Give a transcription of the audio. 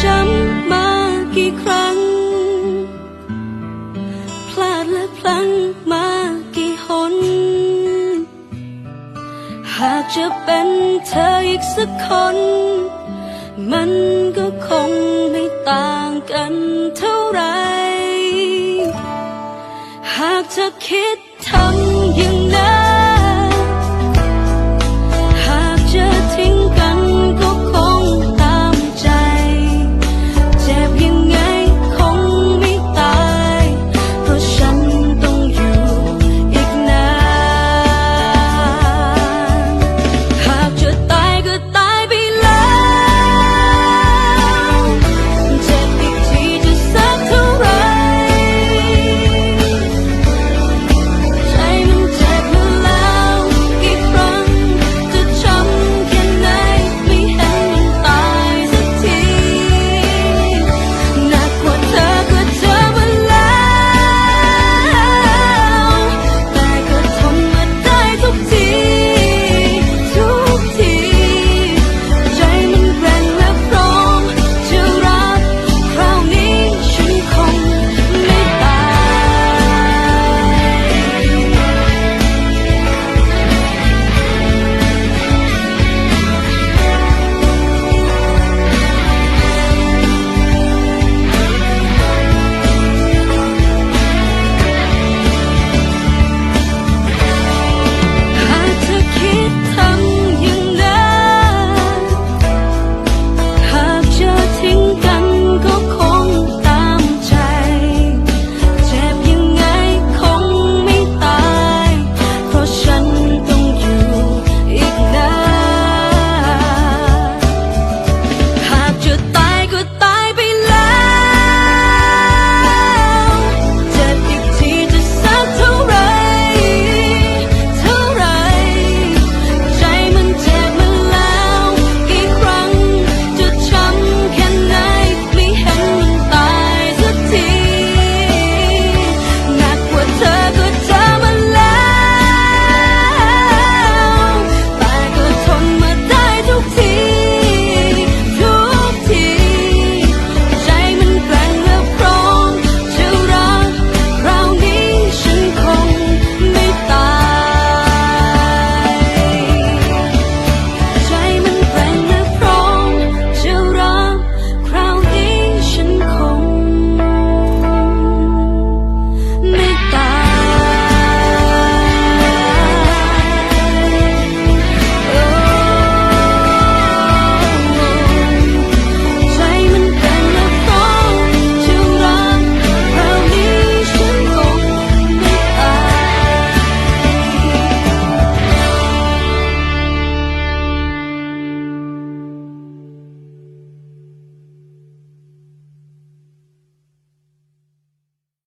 ช้ำมากี่ครั้ง พลาดและพลั้งมากี่หน หากจะเป็นเธออีกสักคน มันก็คงไม่ต่างกันเท่าไร หากเธอคิดทำอย่างนั้น